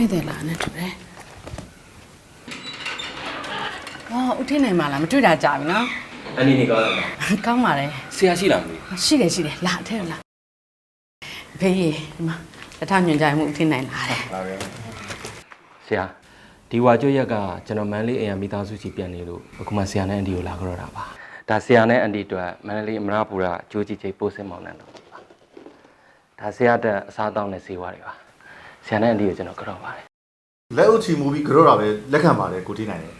ဧည့်သည်လာနေတူတယ်ဟောဦးထင်းနိုင်မှာလားမတွေ့တာကြာပြီနော်အနီနေကောင်းတယ်ကောင်းပါလေဆရာရှိလားမသိရှိတယ်ရှိတယ်လာအထက်လာဖေးဒီမှာတထညွန်ကြမှုဦးထင်းနိုင်လာတယ်လာတယ်ဆရာဒီဝါကျွတ်ရက်ကကျွန်တော်မန်လေးအိမ်ရမိသားစုစီပြန်နေလို့အခုမှဆရာနဲ့အန်ဒီကိုလာကြတော့တာပါဒါဆရာနဲ့အန်ဒီတို့မန်လေးအမရပူရကြိုးကြီးချိတ်ပိုးစင်မောင်းနေတော့ပါဒါဆရာတဲ့အစားတောင်းတဲ့စေဝါတွေပါ ဆရာနဲ့အန်ဒီကိုကျွန်တော်ကြောက်ပါတယ်လက်ဥချီမူပြီးကြောတာပဲလက်ခံပါတယ်ကိုထိနိုင်တယ်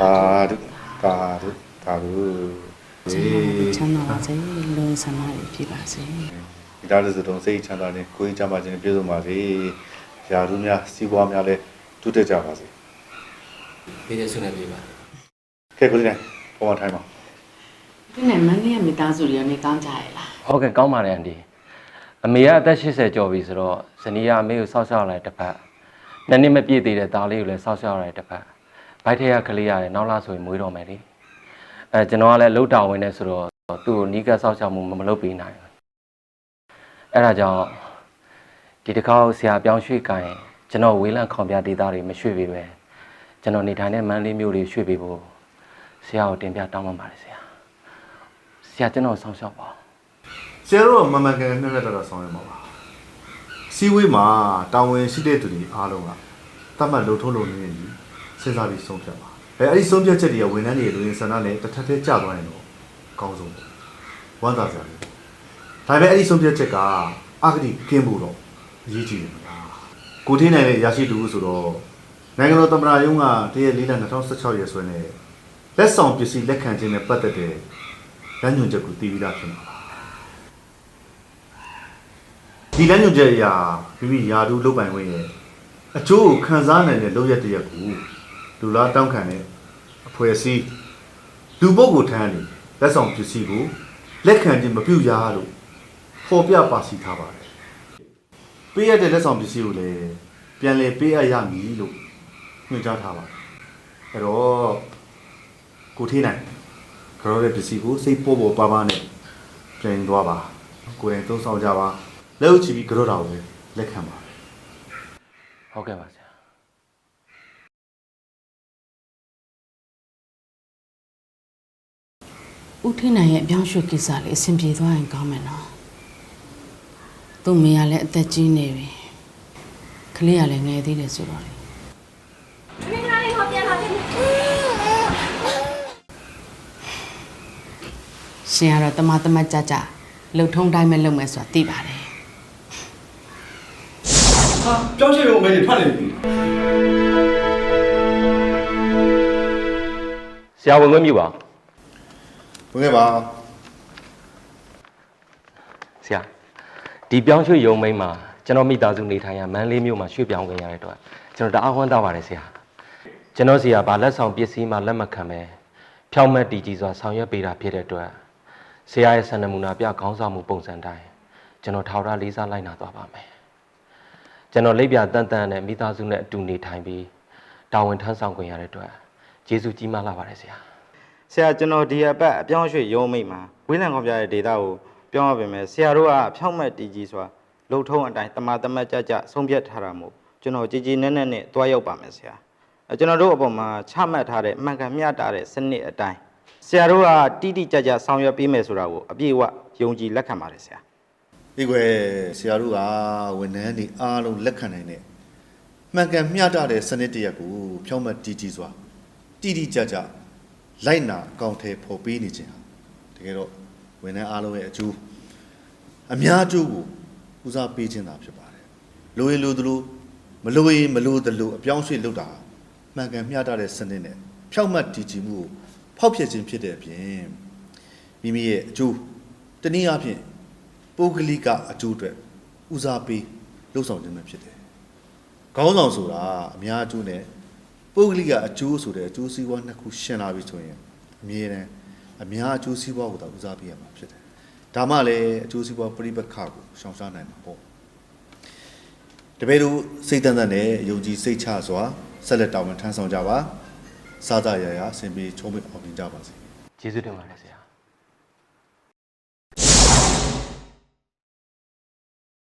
ပါဒုပါဒုပါဒုေချမ်းသာပါစေလုံဆန္ဒတွေပြည့်ပါစေဒီသားလေးစတုံးစိတ်ချမ်းသာနေကိုယ်ချမ်းသာခြင်းပြည့်စုံပါစေရာထူးများစီးပွားများလည်းတိုးတက်ကြပါစေပြေးရဆုနေပြေးပါကဲကိုထိနိုင်ပေါ်မှာထိုင်ပါဦးထင်းနိုင်မန်းလေးရဲ့မိသားစုတွေရောနေကောင်းကြရဲ့လားဟုတ်ကဲ့ကောင်းပါတယ်အန်ဒီ အမေကအသက်80ကျော်ပြီဆိုတော့ဇနီးကအမေကိုစောက်ရှောက်လိုက်တစ်ဖက်နှစ်နှစ်မပြည့်သေးတဲ့သားလေးကိုလည်းစောက်ရှောက်လိုက်တစ်ဖက်ဘိုက်ထက်ကကလေးရတယ်နောက်လာဆိုရင်မွေးတော့မယ်လေအဲကျွန်တော်ကလည်းလှုပ်တောင်ဝင်နေဆိုတော့သူ့ကိုနီးကပ်စောက်ရှောက်မှုမလုပ်ပေးနိုင်ဘူးအဲဒါကြောင့်ဒီတစ်ခါဆရာပြောင်းရွှေ့ခိုင်းကျွန်တော်ဝေးလံခေါင်ပြဒေတာတွေမရွှေ့ပေးပဲကျွန်တော်နေထိုင်တဲ့မန်းလေးမျိုးတွေရွှေ့ပေးဖို့ဆရာကိုတင်ပြတောင်းပန်ပါတယ်ဆရာဆရာကျွန်တော်စောင့်ရှောက်ပါဦး ဆရာတို့ကမမကန်နဲ့နဲ့တော့ဆောင်ရမှာပါစီဝေးမှာတာဝန်ရှိတဲ့သူတွေအားလုံးကတတ်မှတ်လို့ထုတ်လို့နေနေပြီစဉ်းစားပြီးဆုံးဖြတ်ပါအဲအဲ့ဒီဆုံးဖြတ်ချက်တွေကဝန်ထမ်းတွေလူရင်းဆန္ဒနဲ့တစ်ထပ်တည်းကြာသွားရင်တော့အကောင်းဆုံးပေါ့ဝမ်းသာစရာပဲဒါပေမဲ့အဲ့ဒီဆုံးဖြတ်ချက်ကအာဂတိကင်းဖို့တော့အရေးကြီးတယ်မလားကိုထင်းနိုင်တဲ့ရရှိသူဆိုတော့နိုင်ငံတော်သမ္မတရုံးကတရက်လေးလ2016ရက်စွဲနဲ့လက်ဆောင်ပစ္စည်းလက်ခံခြင်းနဲ့ပတ်သက်တဲ့ရန်ညွှန်ချက်ကိုတည်ပြီးသားဖြစ်မှာပါ ဒီလမ်းညွှန်ချက်အရာမိမိယာတူလုတ်ပိုင်ခွင့်ရဲ့အကျိုးကိုခံစားနိုင်တဲ့လုပ်ရက်တစ်ရက်ကိုလူလားတောင်းခံတဲ့အဖွဲ့အစည်းလူပုဂ္ဂိုလ်ထမ်းနေလက်ဆောင်ပစ္စည်းကိုလက်ခံခြင်းမပြုရလို့ဖော်ပြပါရှိထားပါတယ်ပေးရတဲ့လက်ဆောင်ပစ္စည်းကိုလည်းပြန်လည်ပေးအပ်ရမည်လို့ညွှန်ကြားထားပါတယ်အဲ့တော့ကိုထေးနိုင်ကြောတဲ့ပစ္စည်းကိုစိတ်ပေါ်ပေါ်ပါပါနဲ့ပြန်သွားပါကိုယ်တိုင်သုံးဆောင်ကြပါ လက်ဥချီပြီးကြောတာကိုလည်းလက်ခံပါဟုတ်ကဲ့ပါဆရာဦးထင်းနိုင်ရဲ့အပြောင်းရွှေ့ကိစ္စလေးအဆင်ပြေသွားရင်ကောင်းမယ်နော်သူ့မေကလည်းအသက်ကြီးနေပြီကလေးကလည်းငယ်သေးတယ်ဆိုတော့လေမင်္ဂလာလေးဟောပြန်လာပြီရှင်ကတော့တမတမကြကြလှုပ်ထုံးတိုင်းပဲလုပ်မယ်ဆိုတာသိပါတယ် ဟာကြောက်ချင်ရုံပဲနေထွက်နေပြီဆရာဝင်ခွင့်ပြုပါဘယ်ခဲ့ပါဆရာဒီပြောင်းရွှေ့ရုံမိန်းမှာကျွန်တော်မိသားစုနေထိုင်ရမန်းလေးမြို့မှာရွှေ့ပြောင်းဝင်ရတဲ့အတွက်ကျွန်တော်တအားဝမ်းသာပါတယ်ဆရာကျွန်တော်စီကဗာလက်ဆောင်ပစ္စည်းမှလက်မခံပဲဖြောင်းမဲ့တီကြီးစွာဆောင်ရွက်ပေးတာဖြစ်တဲ့အတွက်ဆရာရဲ့ဆန္ဒမူနာပြခေါင်းဆောင်မှုပုံစံတိုင်းကျွန်တော်ထောက်ထားလေးစားလိုက်နာသွားပါမယ် ကျွန်တော်လက်ပြတန်တန်နဲ့မိသားစုနဲ့အတူနေထိုင်ပြီးတာဝန်ထမ်းဆောင်ခွင့်ရတဲ့အတွက်ကျေးဇူးကြီးမားလာပါတယ်ဆရာဆရာကျွန်တော်ဒီအပတ်အပြောင်းရွှေ့ရုံးမိတ်မှာဝင်းလံခေါပြတဲ့ဒေတာကိုပြောင်းရပါမယ်ဆရာတို့ကဖြောင့်မတ်တီကြီးစွာလှုပ်ထုံးအတိုင်းတမတမတ်ကြကြဆုံးဖြတ်ထားတာမို့ကျွန်တော်ကြည်ကြည်နက်နက်နဲ့တွားရောက်ပါမယ်ဆရာအဲကျွန်တော်တို့အပေါ်မှာချမှတ်ထားတဲ့အမှန်ကန်မျှတတဲ့စနစ်အတိုင်းဆရာတို့ကတိတိကျကျဆောင်ရွက်ပေးမယ်ဆိုတာကိုအပြည့်အဝယုံကြည်လက်ခံပါတယ်ဆရာ ဒီကွယ်ဆရာတို့ကဝန်ထမ်းတွေအားလုံးလက်ခံနိုင်တဲ့မှန်ကန်မျှတတဲ့စနစ်တစ်ရက်ကိုဖြောင်းမတီးတီးစွာတိတိကျကျလိုက်နာအကောင့်ထဲပေါ်ပေးနေခြင်းဟာတကယ်တော့ဝန်ထမ်းအားလုံးရဲ့အကျိုးအများအကျိုးကိုဦးစားပေးခြင်းသာဖြစ်ပါတယ်လိုရင်လိုသလိုမလိုရင်မလိုသလိုအပြောင်းအရွှေ့လုပ်တာမှန်ကန်မျှတတဲ့စနစ်နဲ့ဖြောင့်မတ်တည်ကြည်မှုကိုဖောက်ဖျက်ခြင်းဖြစ်တဲ့အပြင်မိမိရဲ့အကျိုးတနည်းအားဖြင့် ပုဂ္ဂလိကအကျိုးအတွက်ဦးစားပေးလှုပ်ဆောင်ခြင်းပဲဖြစ်တယ်။ခေါင်းဆောင်ဆိုတာအများအကျိုးနဲ့ပုဂ္ဂလိကအကျိုးဆိုတဲ့အကျိုးစီးပွားနှစ်ခုရှင်းလာပြီဆိုရင်အမြဲတမ်းအများအကျိုးစီးပွားကိုသာဦးစားပေးရမှာဖြစ်တယ်။ဒါမှလည်းအကျိုးစီးပွားပြိပက္ခကိုရှောင်ရှားနိုင်မှာပေါ့။တပည့်တို့စိတ်တန်တန်နဲ့ယုံကြည်စိတ်ချစွာဆက်လက်တောင်းပန်ထမ်းဆောင်ကြပါ။စားကြရရအစဉ်ပြေချုံးမအောင်မြင်ကြပါစေ။ကျေးဇူးတင်ပါတယ်ဆရာ